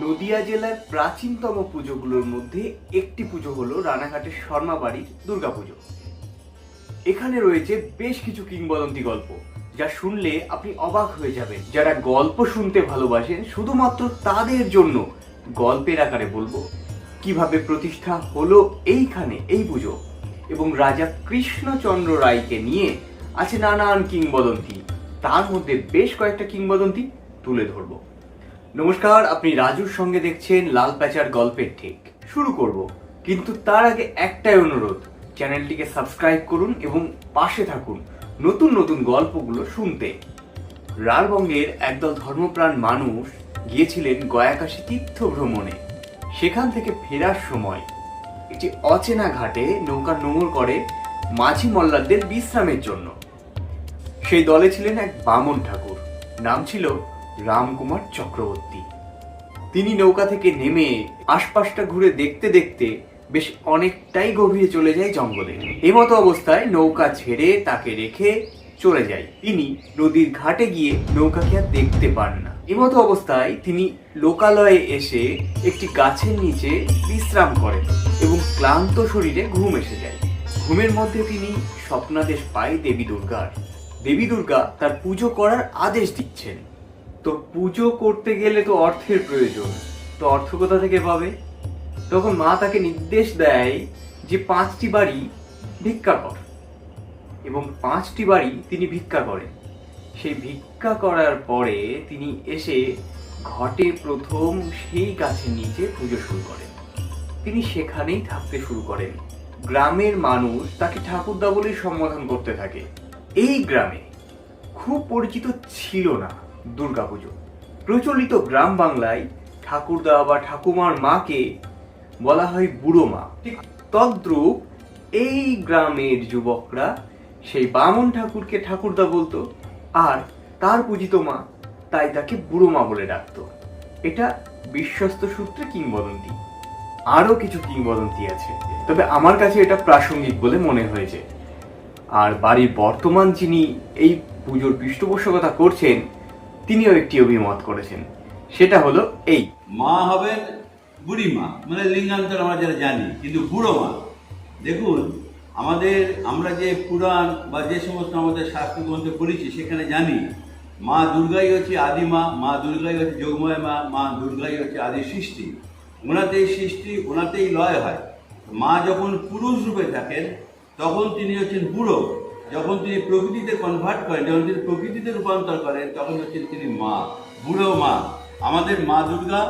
নদিয়া জেলার প্রাচীনতম পুজোগুলোর মধ্যে একটি পুজো হলো রানাঘাটের শর্মাবাড়ির দুর্গাপুজো। এখানে রয়েছে বেশ কিছু কিংবদন্তি গল্প, যা শুনলে আপনি অবাক হয়ে যাবেন। যারা গল্প শুনতে ভালোবাসেন, শুধুমাত্র তাদের জন্য গল্পের আকারে বলব, কীভাবে প্রতিষ্ঠা হলো এইখানে এই পুজো এবং রাজা কৃষ্ণচন্দ্র রায়কে নিয়ে আছে নানান কিংবদন্তি। তার মধ্যে বেশ কয়েকটা কিংবদন্তি তুলে ধরবো। নমস্কার, আপনি রাজুর সঙ্গে দেখছেন লাল প্যাচার গল্পের ঠিক। শুরু করব। কিন্তু তার আগে একটাই অনুরোধ, চ্যানেলটিকে সাবস্ক্রাইব করুন এবং পাশে থাকুন নতুন নতুন গল্পগুলো শুনতে। রাঢ়বঙ্গের একদল ধর্মপ্রাণ মানুষ গিয়েছিলেন গয়াকাশী তীর্থ ভ্রমণে সেখান থেকে ফেরার সময় একটি অচেনা ঘাটে নৌকা নোঙর করে মাঝি মল্লারদের বিশ্রামের জন্য। সেই দলে ছিলেন এক বামন ঠাকুর। নাম ছিল রামকুমার চক্রবর্তী। তিনি নৌকা থেকে নেমে আশপাশটা ঘুরে দেখতে দেখতে বেশ অনেকটাই গভীরে চলে যায় জঙ্গলে। এমতো অবস্থায় নৌকা ছেড়ে তাকে রেখে চলে যায়। তিনি নদীর ঘাটে গিয়ে নৌকাকে আর দেখতে পান না। এমতো অবস্থায় তিনি লোকালয়ে এসে একটি গাছের নিচে বিশ্রাম করেন এবং ক্লান্ত শরীরে ঘুম এসে যায়। ঘুমের মধ্যে তিনি স্বপ্নাদেশ পায় দেবী দুর্গার। দেবী দুর্গা তার পুজো করার আদেশ দিচ্ছেন। তো পুজো করতে গেলে তো অর্থের প্রয়োজন। তো অর্থ কোথা থেকে পাবে? তখন মা তাকে নির্দেশ দেয় যে পাঁচটি বাড়ি ভিক্ষা কর। এবং পাঁচটি বাড়ি তিনি ভিক্ষা করেন। সেই ভিক্ষা করার পরে তিনি এসে ঘটে প্রথম সেই গাছের নিচে পুজো শুরু করেন। তিনি সেখানেই থাকতে শুরু করেন। গ্রামের মানুষ তাকে ঠাকুরদা বলেই সম্বোধন করতে থাকে। এই গ্রামে খুব পরিচিত ছিল না। দুর্গাপুজো প্রচলিত গ্রাম বাংলায় ঠাকুরদা বা ঠাকুমার মাকে বলা হয় বুড়ো মা। তদ্রূপ এই গ্রামের যুবকরা সেই বামন ঠাকুরকে ঠাকুরদা বলতো, আর তার পূজিত মা তাই তাকে বুড়ো মা বলে ডাকতো। এটা বিশ্বস্ত সূত্রে কিংবদন্তি। আরও কিছু কিংবদন্তি আছে। তবে আমার কাছে এটা প্রাসঙ্গিক বলে মনে হয়েছে। আর বাড়ির বর্তমান যিনি এই পুজোর পৃষ্ঠপোষকতা করছেন তিনিও একটি অভিমত করেছেন। সেটা হলো এই। মা হবেন বুড়ি মা মানে লিঙ্গান্তর আমরা যেটা জানি, কিন্তু বুড়ো মা। দেখুন, আমাদের, আমরা যে পুরাণ বা যে সমস্ত আমাদের শাস্ত্র গ্রন্থ পড়েছি, সেখানে জানি, মা দুর্গাই হচ্ছে আদি মা মা দুর্গাই হচ্ছে যোগময় মা মা দুর্গাই হচ্ছে আদি সৃষ্টি। ওনাতেই সৃষ্টি, ওনাতেই লয় হয়। মা যখন পুরুষ রূপে থাকেন, তখন তিনি হচ্ছেন বুড়ো। যখন তিনি প্রকৃতিতে কনভার্ট করেন, যখন তিনি প্রকৃতিতে রূপান্তর করেন, তখন হচ্ছেন তিনি মা, বুড়ো মা। আমাদের মা দুর্গা,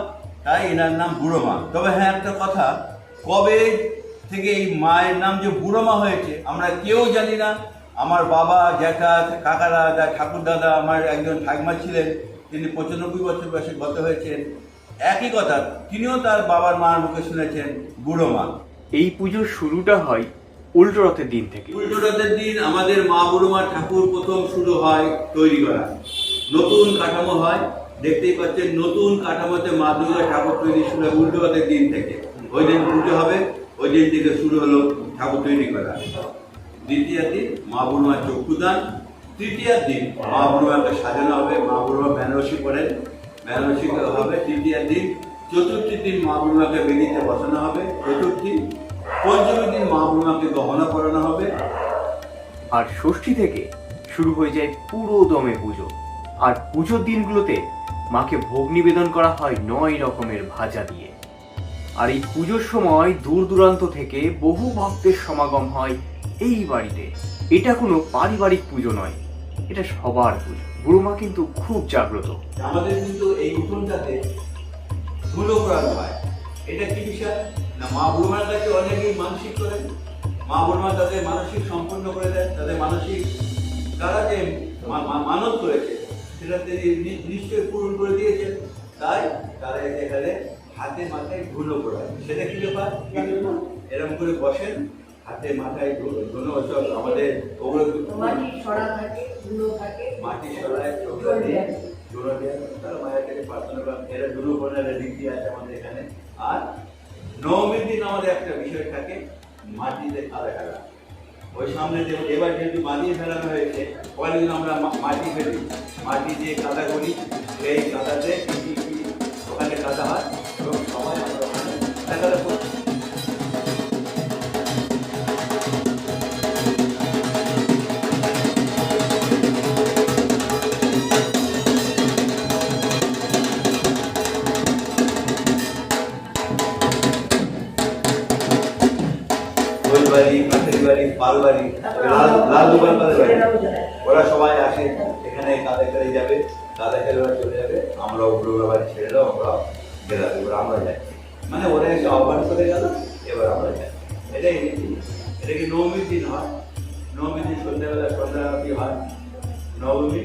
তাই এনার নাম বুড়ো মা। তবে হ্যাঁ একটা কথা, কবে থেকে এই মায়ের নাম যে বুড়ো মা হয়েছে, আমরা কেউ জানি না। আমার বাবা, জ্যাঠা, কাকারা, দা, ঠাকুর দাদা, আমার একজন ঠাকমা ছিলেন, তিনি পঁচানব্বই বছর বয়সে গত হয়েছেন। একই কথা, তিনিও তার বাবার মার মুখে শুনেছেন, বুড়ো মা। এই পুজোর শুরুটা হয় উল্টো রথের দিন থেকে। উল্টো রথের দিন আমাদের মা বুড়োমা ঠাকুর প্রথম শুরু হয় তৈরি করা। নতুন কাঠামো হয়। দেখতেই পাচ্ছেন, নতুন কাঠামোতে মা দুর্গা ঠাকুর তৈরি শুরু হয় উল্টো রথের দিন থেকে। ওই দিন পুজো হবে, ওই দিন থেকে শুরু হলো ঠাকুর তৈরি করা। দ্বিতীয় দিন মা বুড়োমার চক্ষুদান। তৃতীয় দিন মা বুড়োমাকে সাজানো হবে। মা বুড়োমা বেনারসি পরেন বেনারসি হবে। তৃতীয় দিন চতুর্থী দিন মা বুড়োমাকে বেদিতে বসানো হবে। চতুর্থী দিন মা বুড়োমাকে গহনা পরানো হবে আর ষষ্ঠী থেকে শুরু হয়ে যায় পুরো দমে পুজো। আর পুজোর দিনগুলোতে মাকে ভোগ নিবেদন করা হয় নয় রকমের ভাজা দিয়ে। আর এই পুজোর সময় দূর দূরান্ত থেকে বহু ভক্তের সমাগম হয় এই বাড়িতে। এটা কোনো পারিবারিক পুজো নয়, এটা সবার পুজো। বুড়ো মা কিন্তু খুব জাগ্রত। আমাদের কিন্তু এই উঠোনটাতে ধুলো করানো হয়। এটা কি বিষয়? না, মা বুড়মার কাছে অনেকেই মানসিক করেন। মা বুড়মা তাদের মানসিক সম্পন্ন করে দেন তাদের মানসিক তারা যে মানত করেছে সেটা তিনি নিশ্চয়ই পূরণ করে দিয়েছেন তাই তারা এখানে হাতে মাথায় ধুলো করায় সেটা কি ব্যাপার? এরকম করে বসেন হাতে মাথায় ধুলো ধুলো সব আমাদের ওগুলো মাটি সরা থাকে ধুলো থাকে। মাটি সরায় চোখটা দিয়ে জোড়া দিয়ে তার মায়ের কাছে প্রার্থনা করেন। এরা দুটো বোনের রীতি আছে আমাদের এখানে। আর নবমীর দিন আমাদের একটা বিষয় থাকে মাটিতে কাদা ফেলা ওই সামনে যে এবার যেহেতু বানিয়ে ফেলানো হয়েছে কয়েকদিন আমরা মাটি ফেলি। মাটি দিয়ে কাদা করি, সেই কাদাতে ওখানে কাদা হয়, এবং সবাই আমরা ওখানে কাঠের বাড়ি পাল বাড়ি লাল বাড়ি। ওরা সবাই আসে এখানে কাদা খেলে যাবে কাদা খেলে ওরা চলে যাবে আমরা উপরে বাড়ি ছেড়ে দাও আমরা গেলাম এবার আমরা যাচ্ছি। মানে ওরা এসে আহ্বান করে গেল এবার আমরা যাই এটাই। এটা কি নবমীর দিন হয়? নবমীর দিন সন্ধ্যাবেলা সন্ধ্যা আরতি হয়? নবমী?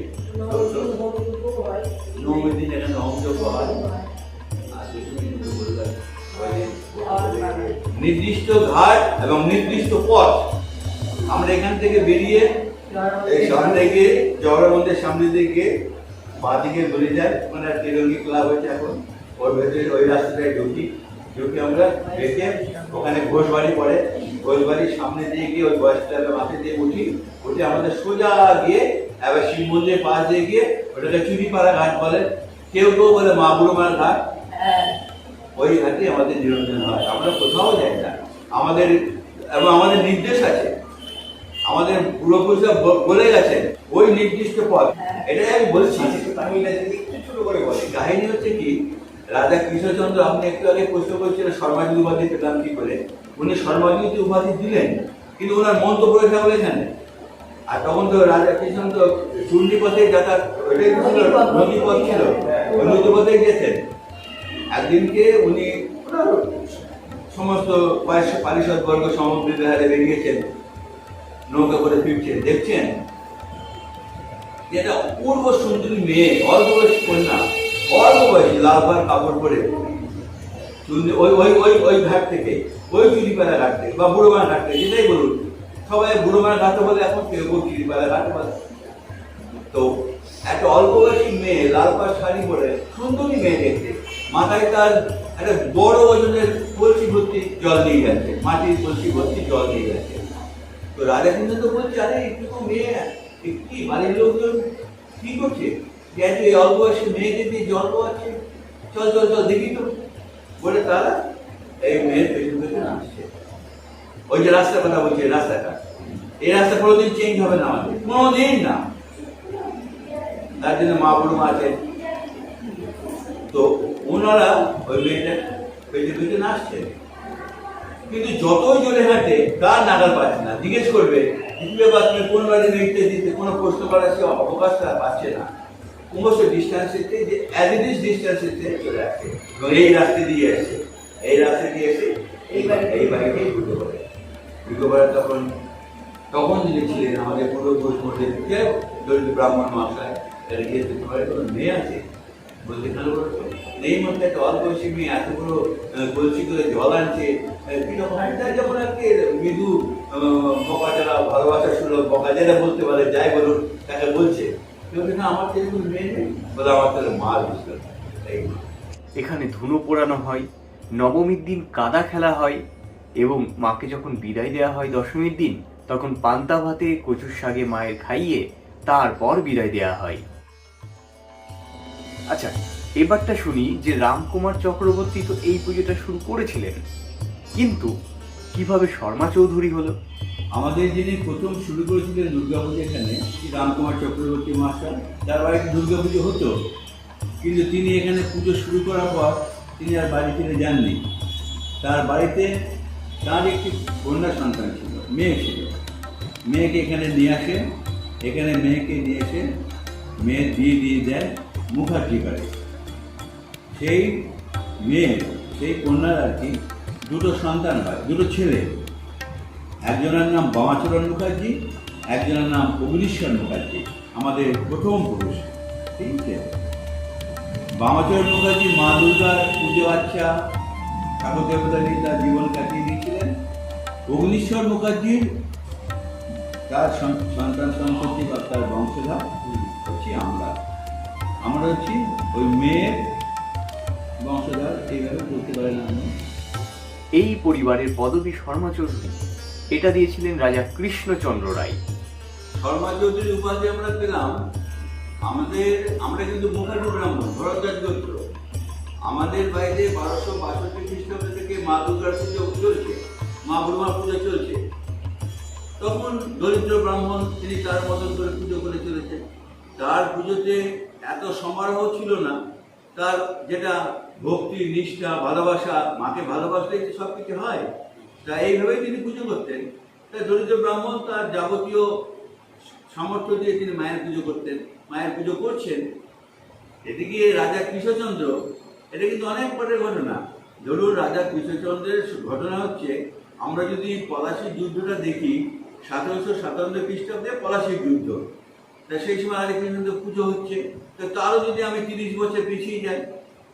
নবমীর দিন এখানে হোমযজ্ঞ হয়। ওই নির্দিষ্ট ঘাট এবং নির্দিষ্ট পথ। আমরা এখান থেকে বেরিয়ে এই সামনে থেকে মন্দিরের সামনে দিকে বাঁ দিকে ঘুরে যায় মানে তিরঙ্গি ক্লাব হয়েছে এখন। ওর ভেতরে ওই রাস্তাটায় ঢুকি। ঢুকে আমরা দেখে ওখানে ঘোষবাড়ি পড়ে। ঘোষবাড়ির সামনে দিয়ে গিয়ে ওই বয়স ক্লাবের মাঠে দিয়ে উঠি। উঠে আমাদের সোজা গিয়ে এবার শিব মন্দিরের পাশ দিয়ে গিয়ে ওটাকে চুরিপাড়া ঘাট বলে। কেউ কেউ বলে মা বুড়োমার ঘাট। ওই ঘাটে আমাদের নিরঞ্জন হয়। আমরা কোথাও যাই না। আমাদের এবং আমাদের নির্দেশ আছে আমাদের পূর্বপুরুষরা বলে গেছেন ওই নির্দিষ্ট পথ এটাই আমি বলছি ছোট করে বলি কাহিনী হচ্ছে কি রাজা কৃষ্ণচন্দ্র আপনি একটু আগে প্রশ্ন করছিলেন শর্মাজি উপাধি পেলাম কি করে? উনি শর্মাজি উপাধি দিলেন কিন্তু ওনার মন্তব্য রয়েছে বলে এখানে আর তখন তো রাজা কৃষ্ণচন্দ্র চূর্ণি পথে যাতায়াত ওইটাই তো ছিল, নদী পথ ছিল ওই নদী গেছেন একদিনকে উনি সমস্ত পারিষ- পারিষদ বর্গ সমগ্রী বিহারে বেরিয়েছেন। নৌকা করে ফিরছেন দেখছেন? যে একটা অপূর্ব সুন্দরী মেয়ে অল্প বয়সী কন্যা অল্প বয়সী লাল পাড় কাপড় পরে। ওই ওই ওই ওই ঘাট থেকে, ওই চুরিপাড়া ঘাট থেকে, বা বুড়োমার ঘাট থেকে, যেটাই বলুন। সবাই বুড়োমার ঘাটে বলে, এখন কেউ কেউ চুরিপাড়া ঘাট? বলে। তো, একটা অল্প বয়সী মেয়ে লাল পাড় শাড়ি পরে, সুন্দরী মেয়ে দেখতে, মাথায় তার একটা বড় ওজনের কলসি ভর্তি জল নিয়ে যাচ্ছে, মাটির কলসি ভর্তি জল নিয়ে যাচ্ছে। তো রাজা কিন্তু তো বলছে, আরে, একটু মেয়ে কি বাড়ির লোকজন কি করছে? যে এই অল্প বয়সী মেয়েকে দিয়ে জল পাচ্ছে চল চল চল, দেখি তো। বলে তারা এই মেয়ের পেছন পেছন আসছে। ওই যে রাস্তার কথা বলছে রাস্তাটা। এই রাস্তা কোনোদিন চেঞ্জ হবে না আমাদের, কোনোদিন না। তার জন্য মা বুড়ো আছে। তো ওনারা ওই মেয়েটা পেছন পেছন আসছে। কিন্তু যতই জোরে হাঁটে, তার নাগাল পাচ্ছে না। জিজ্ঞেস করবে দিদিবে বা তুমি কোন বাড়ি মেয়েতে দিতে কোনো প্রশ্ন করার সে অবকাশটা পাচ্ছে না। সমস্ত ডিস্টেন্সেতে যে অ্যাজ ইট ইজ ডিস্টেন্সেতে চলে আসছে এবং এই রাস্তা দিয়ে আসছে এই রাস্তা দিয়ে এসে এই এই বাড়িতেই ঢুকে পড়ে। ঢুকে পড়ে তখন তখন যিনি ছিলেন আমাদের পুরো ঘোষ মন্দির কে? দরিদ্র ব্রাহ্মণ মহাশয়, তারা গিয়ে দেখতে পারে কোনো মেয়ে আছে? বলতে কেন বলতো এই মধ্যে একটা অল্প মেয়ে এত বড় কলসি করে জল আনছে। কীরকম তার যখন আর কি মৃদু বকা যারা ভালোবাসা সুলভ বকা যারা বলতে পারে, যাই বলুন তাকে বলছে আমার তো এরকম মেয়ে নেই? বলে, আমার তাহলে মা এই এখানে ধুনো পোড়ানো হয়, নবমীর দিন কাদা খেলা হয় এবং মাকে যখন বিদায় দেওয়া হয় দশমীর দিন, তখন পান্তা ভাতে কচুর শাকে মায়ের খাইয়ে তারপর বিদায় দেওয়া হয়। আচ্ছা এবারটা শুনি যে রামকুমার চক্রবর্তী তো এই পুজোটা শুরু করেছিলেন। কিন্তু কীভাবে শর্মা চৌধুরী হলো? আমাদের যিনি প্রথম শুরু করেছিলেন দুর্গাপুজো এখানে রামকুমার চক্রবর্তী মাস্টার, তার বাড়িতে দুর্গাপুজো হতো। কিন্তু তিনি এখানে পুজো শুরু করার পর তিনি আর বাড়ি ফিরে যাননি। তার বাড়িতে তার একটি কন্যা সন্তান ছিল, মেয়ে ছিল। মেয়েকে এখানে নিয়ে আসেন, এখানে মেয়েকে নিয়ে এসে মেয়ে দিয়ে দিয়ে দেয় মুখার্জি বাড়ি সেই মেয়ে, সেই কন্যার আর কি, দুটো সন্তান হয়, দুটো ছেলে। একজনের নাম বামাচরণ মুখার্জি, একজনের নাম অগ্নিশ্বর মুখার্জি, আমাদের প্রথম পুরুষ। ঠিক আছে? বামাচরণ মুখার্জি মা দুর্গার পুজো আচ্ছা ঠাকুর দেবতা নিয়ে তার জীবন কাটিয়ে দিয়েছিলেন। অগ্নিশ্বর মুখার্জির তার সন্তান সন্ততি বা তার বংশধর হচ্ছি আমরা। আমরা হচ্ছি ওই মেয়ের বংশধর এইভাবে বলতে পারেন আমি এই পরিবারের পদবী শর্মা চৌধুরী। এটা দিয়েছিলেন রাজা কৃষ্ণচন্দ্র রায়। শর্মা চৌধুরী উপাধি আমরা পেলাম। আমাদের আমরা কিন্তু মুখার্জি ব্রাহ্মণ ভরদ্বাজ গোত্র। আমাদের বাইরে বারোশো বাষট্টি খ্রিস্টাব্দ থেকে মা দুর্গার পুজো চলছে মা বুড়মা পুজো চলছে। তখন দরিদ্র ব্রাহ্মণ তিনি তার মতন করে পুজো করে চলেছেন। তার পুজোতে এত সমারোহ ছিল না। তার যেটা ভক্তি, নিষ্ঠা, ভালোবাসা, মাকে ভালোবাসলেই তো সব কিছু হয়, তা এইভাবেই তিনি পুজো করতেন। তা দরিদ্র ব্রাহ্মণ তার যাবতীয় সামর্থ্য দিয়ে তিনি মায়ের পুজো করতেন। মায়ের পুজো করছেন। এদিকে রাজা কৃষ্ণচন্দ্র? এটা কিন্তু অনেক পরের ঘটনা। ধরুন রাজা কৃষ্ণচন্দ্রের ঘটনা হচ্ছে, আমরা যদি পলাশির যুদ্ধটা দেখি সতেরোশো সাতান্ন খ্রিস্টাব্দে পলাশির যুদ্ধ। তা সেই সময় আরে কৃষ্ণচন্দ্র পুজো হচ্ছে। তো তারও যদি আমি তিরিশ বছর পিছিয়ে যাই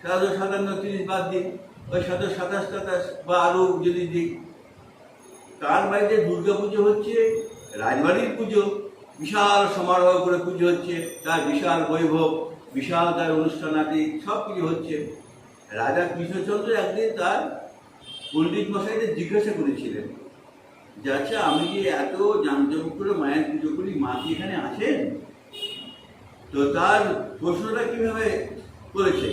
সতেরোশো সাতান্ন তিরিশ বাদ দিই, ওই সতেরোশো সাতাশ টাতাশ বা আরও যদি দিই। তার বাইরে দুর্গা পুজো হচ্ছে, রাজবাড়ির পুজো, বিশাল সমারোহ করে পুজো হচ্ছে, তার বিশাল বৈভব, বিশাল তার অনুষ্ঠানাদি সব কিছু হচ্ছে। রাজা কৃষ্ণচন্দ্র একদিন তার পণ্ডিত মশাইদের জিজ্ঞাসা করেছিলেন যে আচ্ছা আমি যে এত জাঁকজমক করে মায়ের পুজো করি? মা কি এখানে আছেন তো তার প্রশ্নটা কীভাবে করেছে?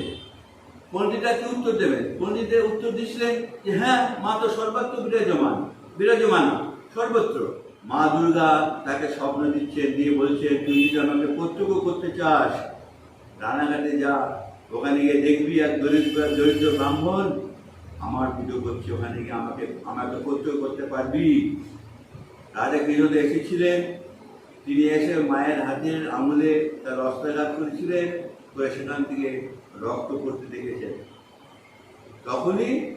পণ্ডিতরা কি উত্তর দেবেন পণ্ডিতের উত্তর দিছিলেন যে হ্যাঁ মা তো সর্বত্র বিরাজমান। বিরাজমান সর্বত্র। মা দুর্গা তাকে স্বপ্ন দিচ্ছে দিয়ে বলছে তুই যদি আমাকে প্রত্যক্ষ করতে চাস, রানাঘাটে যা, ওখানে গিয়ে দেখবি এক দরিদ্র দরিদ্র ব্রাহ্মণ। আমার পুজো করছে, ওখানে গিয়ে আমাকে আমাকে প্রত্যক্ষ করতে পারবি? রাজা কৃষ্ণদেব এসেছিলেন, তিনি এসে মায়ের হাতের আঙুলে তার রক্তাঘাত করেছিলেন করে সেখান থেকে রক্ত পড়তে দেখেছেন। তখনই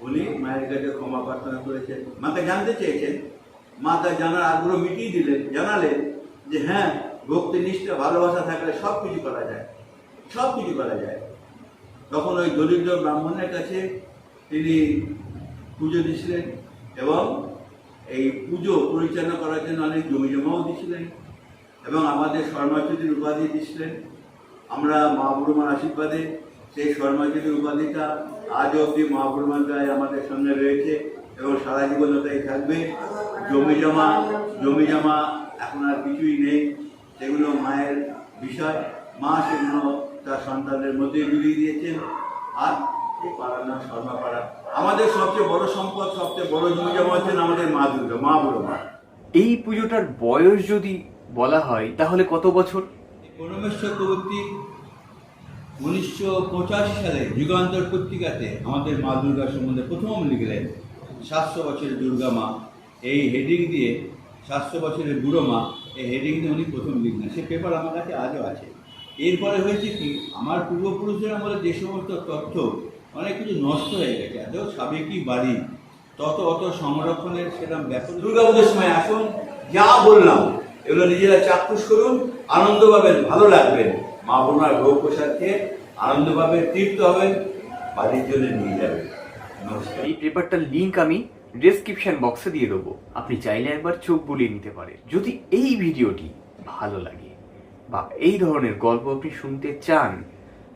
উনি মায়ের কাছে ক্ষমা প্রার্থনা করেছেন। মাকে জানতে চেয়েছেন। মা তার জানার আগ্রহ মিটিয়ে দিলেন, জানালেন যে হ্যাঁ ভক্তি, নিষ্ঠা, ভালোবাসা থাকলে সব কিছু করা যায়। সব কিছু করা যায়। তখন ওই দরিদ্র ব্রাহ্মণের কাছে তিনি পুজো দিছিলেন এবং এই পুজো পরিচালনা করার জন্য অনেক জমি জমাও দিছিলেন এবং আমাদের শর্মাচুরির উপাধি দিছিলেন। আমরা মা বুড়মার আশীর্বাদে সেই শর্মাচুরির উপাধিটা আজ অবধি মা বুড়মার গায়ে আমাদের সঙ্গে রয়েছে এবং সারা জীবন ওটাই থাকবে। জমি জমা জমি জমা এখন আর কিছুই নেই। সেগুলো মায়ের বিষয়। মা সেগুলো তার সন্তানদের মধ্যে বিলিয়ে দিয়েছেন। আর এই পাড়ার নাম শর্মা পাড়া আমাদের সবচেয়ে বড় সম্পদ, সবচেয়ে বড় জমি জমা হচ্ছেন আমাদের মা দুর্গা, মা বুড়ো মা। এই পুজোটার বয়স যদি বলা হয়, তাহলে কত বছর? পরমেশ চক্রবর্তী উনিশশো পঁচাশি সালে যুগান্তর পত্রিকাতে আমাদের মা দুর্গা সম্বন্ধে প্রথম লিখলেন, সাতশো বছরের দুর্গা মা, এই হেডিং দিয়ে সাতশো বছরের বুড়ো মা, এই হেডিং দিয়ে উনি প্রথম লিখলেন। সে পেপার আমার কাছে আজও আছে। এরপরে হয়েছে কি, আমার পূর্বপুরুষদের আমলে যে সমস্ত তথ্য অনেক কিছু নষ্ট হয়ে গেছে এত সাবেকি বাড়ি, তত অত সংরক্ষণের সেরকম ব্যাপার দুর্গা পুজোর সময় এখন যা বললাম এগুলো নিজেরা চাক্ষুষ করুন আনন্দ পাবেন ভালো লাগবেন। মা বোনার ভোগ প্রসাদ খেয়ে আনন্দ পাবেন তৃপ্ত হবেন, বাড়ির জন্য নিয়ে যাবেন। নমস্কার। এই পেপারটার লিঙ্ক আমি ডেসক্রিপশন বক্সে দিয়ে দেবো। আপনি চাইলে একবার চোখ বুলিয়ে নিতে পারেন। যদি এই ভিডিওটি ভালো লাগে বা এই ধরনের গল্প আপনি শুনতে চান,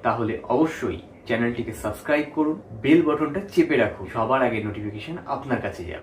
তাহলে অবশ্যই চ্যানেলটিকে সাবস্ক্রাইব করুন বেল বাটনটা চেপে রাখুন। সবার আগে নোটিফিকেশন আপনার কাছে যাবে।